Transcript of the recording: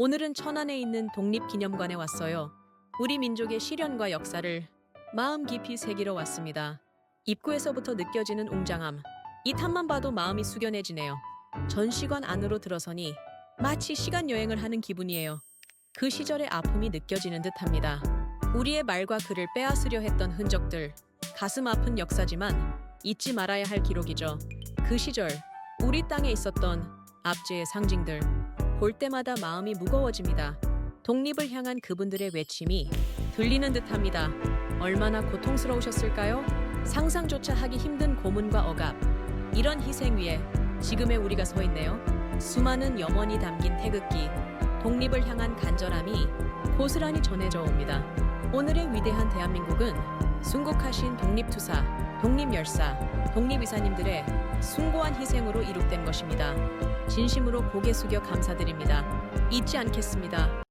오늘은 천안에 있는 독립기념관에 왔어요. 우리 민족의 시련과 역사를 마음 깊이 새기러 왔습니다. 입구에서부터 느껴지는 웅장함. 이 탑만 봐도 마음이 숙연해지네요. 전시관 안으로 들어서니 마치 시간 여행을 하는 기분이에요. 그 시절의 아픔이 느껴지는 듯합니다. 우리의 말과 글을 빼앗으려 했던 흔적들, 가슴 아픈 역사지만 잊지 말아야 할 기록이죠. 그 시절 우리 땅에 있었던 압제의 상징들 볼 때마다 마음이 무거워집니다. 독립을 향한 그분들의 외침이 들리는 듯합니다. 얼마나 고통스러우셨을까요? 상상조차 하기 힘든 고문과 억압. 이런 희생 위에 지금의 우리가 서 있네요. 수많은 염원이 담긴 태극기, 독립을 향한 간절함이 고스란히 전해져 옵니다. 오늘의 위대한 대한민국은 순국하신 독립투사, 독립열사, 독립이사님들의 숭고한 희생으로 이룩된 것입니다. 진심으로 고개 숙여 감사드립니다. 잊지 않겠습니다.